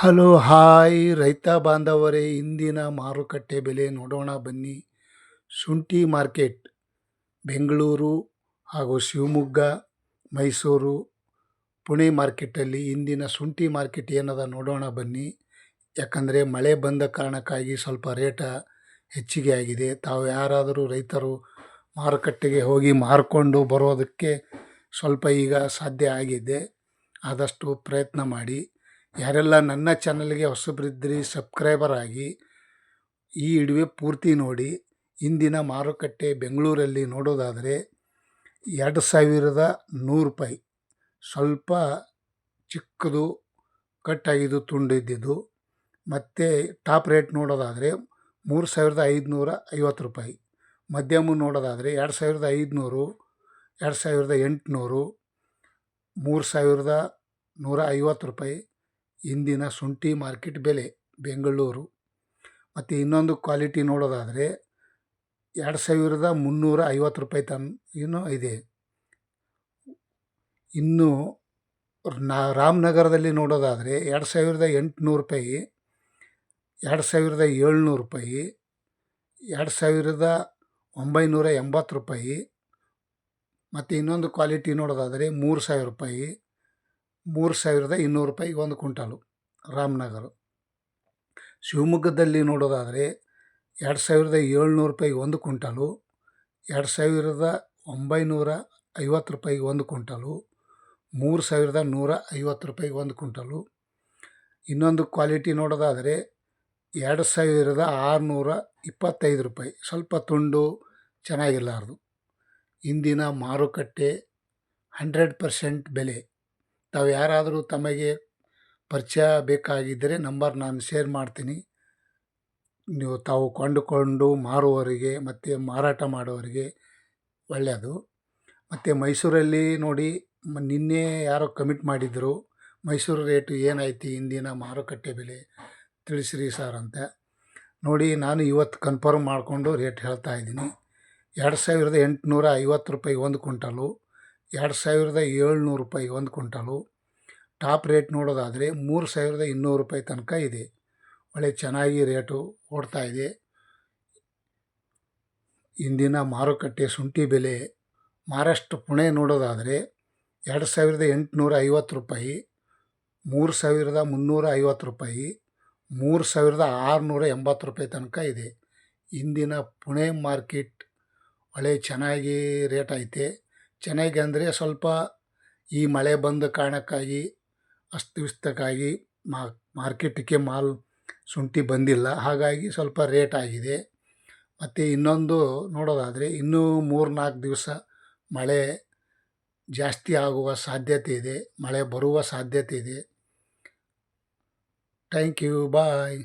Hello, hi. ರೈತ ಬಾಂಧವರೇ, ಇಂದಿನ ಮಾರುಕಟ್ಟೆ ಬೆಲೆ ನೋಡೋಣ ಬನ್ನಿ. ಶುಂಠಿ ಮಾರ್ಕೆಟ್, ಬೆಂಗಳೂರು ಹಾಗೂ ಶಿವಮೊಗ್ಗ, ಮೈಸೂರು, ಪುಣೆ ಮಾರ್ಕೆಟಲ್ಲಿ ಇಂದಿನ ಶುಂಠಿ ಮಾರ್ಕೆಟ್ ಏನದ ನೋಡೋಣ ಬನ್ನಿ. ಯಾಕಂದರೆ ಮಳೆ ಬಂದ ಕಾರಣಕ್ಕಾಗಿ ಸ್ವಲ್ಪ ರೇಟ ಹೆಚ್ಚಿಗೆ ಆಗಿದೆ. ತಾವು ಯಾರಾದರೂ ರೈತರು ಮಾರುಕಟ್ಟೆಗೆ ಹೋಗಿ ಮಾರಿಕೊಂಡು ಬರೋದಕ್ಕೆ ಸ್ವಲ್ಪ ಈಗ ಸಾಧ್ಯ ಆಗಿದೆ. ಆದಷ್ಟು ಪ್ರಯತ್ನ ಮಾಡಿ. ಯಾರೆಲ್ಲ ನನ್ನ ಚಾನಲ್ಗೆ ಹೊಸಬ್ರಿದ್ರಿ, ಸಬ್ಸ್ಕ್ರೈಬರ್ ಆಗಿ ಈ ಇಡುವೆ ಪೂರ್ತಿ ನೋಡಿ, ಇಂದಿನ ಮಾರುಕಟ್ಟೆ ಬೆಂಗಳೂರಲ್ಲಿ ನೋಡೋದಾದರೆ ಎರಡು ಸಾವಿರದ ನೂರು ರೂಪಾಯಿ. ಸ್ವಲ್ಪ ಚಿಕ್ಕದು ಕಟ್ಟಾಗಿದ್ದು ತುಂಡು ಇದ್ದಿದ್ದು. ಮತ್ತು ಟಾಪ್ ರೇಟ್ ನೋಡೋದಾದರೆ ಮೂರು ಸಾವಿರದ ಐದುನೂರ ಐವತ್ತು ರೂಪಾಯಿ. ಮಧ್ಯಮ ನೋಡೋದಾದರೆ ಎರಡು ಸಾವಿರದ ಐದುನೂರು, ಎರಡು ಸಾವಿರದ ಎಂಟುನೂರು, ಮೂರು ಸಾವಿರದ ನೂರ ಐವತ್ತು ರೂಪಾಯಿ. ಇಂದಿನ ಶುಂಠಿ ಮಾರ್ಕೆಟ್ ಬೆಲೆ ಬೆಂಗಳೂರು. ಮತ್ತು ಇನ್ನೊಂದು ಕ್ವಾಲಿಟಿ ನೋಡೋದಾದರೆ ಎರಡು ಸಾವಿರದ ಮುನ್ನೂರ ಐವತ್ತು ರೂಪಾಯಿ ತನ್ ಇನ್ನೂ ಇದೆ. ಇನ್ನು ನಾ ರಾಮನಗರದಲ್ಲಿ ನೋಡೋದಾದರೆ ಎರಡು ಸಾವಿರದ ಎಂಟುನೂರು ರೂಪಾಯಿ, ಎರಡು ಸಾವಿರದ ಏಳ್ನೂರು ರೂಪಾಯಿ, ಎರಡು ಸಾವಿರದ ಒಂಬೈನೂರ ಎಂಬತ್ತು ರೂಪಾಯಿ, ಮತ್ತು ಇನ್ನೊಂದು ಕ್ವಾಲಿಟಿ ನೋಡೋದಾದರೆ ಮೂರು ಸಾವಿರ ರೂಪಾಯಿ. ಮೂರು ಸಾವಿರದ ಇನ್ನೂರು ರೂಪಾಯಿಗೆ ಒಂದು ಕುಂಟಾಲು ರಾಮನಗರ. ಶಿವಮೊಗ್ಗದಲ್ಲಿ ನೋಡೋದಾದರೆ ಎರಡು ಸಾವಿರದ ಏಳ್ನೂರು ರೂಪಾಯಿಗೆ ಒಂದು ಕುಂಟಾಲು ಎರಡು ಸಾವಿರದ ಒಂಬೈನೂರ ಐವತ್ತು ರೂಪಾಯಿಗೆ ಒಂದು ಕುಂಟಾಲು ಮೂರು ಸಾವಿರದ ನೂರ ಐವತ್ತು ರೂಪಾಯಿಗೆ ಒಂದು ಕುಂಟಾಲು ಇನ್ನೊಂದು ಕ್ವಾಲಿಟಿ ನೋಡೋದಾದರೆ ಎರಡು ಸಾವಿರದ ಆರುನೂರ ಇಪ್ಪತ್ತೈದು ರೂಪಾಯಿ. ಸ್ವಲ್ಪ ತುಂಡು ಚೆನ್ನಾಗಿಲ್ಲಾರ್ದು ಇಂದಿನ ಮಾರುಕಟ್ಟೆ ಹಂಡ್ರೆಡ್ ಪರ್ಸೆಂಟ್ ಬೆಲೆ. ತಾವು ಯಾರಾದರೂ ತಮಗೆ ಪರಿಚಯ ಬೇಕಾಗಿದ್ದರೆ ನಂಬರ್ ನಾನು ಶೇರ್ ಮಾಡ್ತೀನಿ. ನೀವು ತಾವು ಕೊಂಡುಕೊಂಡು ಮಾರುವವರಿಗೆ ಮತ್ತು ಮಾರಾಟ ಮಾಡುವವರಿಗೆ ಒಳ್ಳೆಯದು. ಮತ್ತು ಮೈಸೂರಲ್ಲಿ ನೋಡಿ ನಿನ್ನೆ ಯಾರೋ ಕಮಿಟ್ ಮಾಡಿದ್ದರು ಮೈಸೂರು ರೇಟು ಏನಾಯ್ತು, ಇಂದಿನ ಮಾರುಕಟ್ಟೆ ಬೆಲೆ ತಿಳಿಸ್ರಿ ಸರ್ ಅಂತ. ನೋಡಿ, ನಾನು ಇವತ್ತು ಕನ್ಫರ್ಮ್ ಮಾಡಿಕೊಂಡು ರೇಟ್ ಹೇಳ್ತಾ ಇದ್ದೀನಿ. ಎರಡು ಸಾವಿರದ ಎಂಟುನೂರ ಐವತ್ತು ರೂಪಾಯಿ ಒಂದು ಕುಂಟಲು ಎರಡು ಸಾವಿರದ ಏಳ್ನೂರು ರೂಪಾಯಿ ಒಂದು ಕ್ವಿಂಟಾಲು. ಟಾಪ್ ರೇಟ್ ನೋಡೋದಾದರೆ ಮೂರು ಸಾವಿರದ ಇನ್ನೂರು ರೂಪಾಯಿ ತನಕ ಇದೆ. ಒಳ್ಳೆ ಚೆನ್ನಾಗಿ ರೇಟು ಓಡ್ತಾ ಇದೆ. ಇಂದಿನ ಮಾರುಕಟ್ಟೆ ಶುಂಠಿ ಬೆಲೆ ಮಹಾರಾಷ್ಟ್ರ ಪುಣೆ ನೋಡೋದಾದರೆ ಎರಡು ಸಾವಿರದ ಎಂಟುನೂರ ಐವತ್ತು ರೂಪಾಯಿ, ಮೂರು ಸಾವಿರದ ಮುನ್ನೂರ ಐವತ್ತು ರೂಪಾಯಿ, ಮೂರು ಸಾವಿರದ ಆರುನೂರ ಎಂಬತ್ತು ರೂಪಾಯಿ ತನಕ ಇದೆ. ಇಂದಿನ ಪುಣೆ ಮಾರ್ಕೆಟ್ ಒಳ್ಳೆ ಚೆನ್ನಾಗಿ ರೇಟ್ ಐತೆ. ಚೆನ್ನಾಗಿ ಅಂದರೆ ಸ್ವಲ್ಪ ಈ ಮಳೆ ಬಂದ ಕಾರಣಕ್ಕಾಗಿ, ಅಸ್ತವ್ಯಸ್ತಕ್ಕಾಗಿ ಮಾರ್ಕೆಟಿಗೆ ಮಾಲ್ ಶುಂಠಿ ಬಂದಿಲ್ಲ. ಹಾಗಾಗಿ ಸ್ವಲ್ಪ ರೇಟ್ ಆಗಿದೆ. ಮತ್ತು ಇನ್ನೊಂದು ನೋಡೋದಾದರೆ ಇನ್ನೂ ಮೂರು ನಾಲ್ಕು ದಿವಸ ಮಳೆ ಜಾಸ್ತಿ ಆಗುವ ಸಾಧ್ಯತೆ ಇದೆ. ಮಳೆ ಬರುವ ಸಾಧ್ಯತೆ ಇದೆ. Thank you bye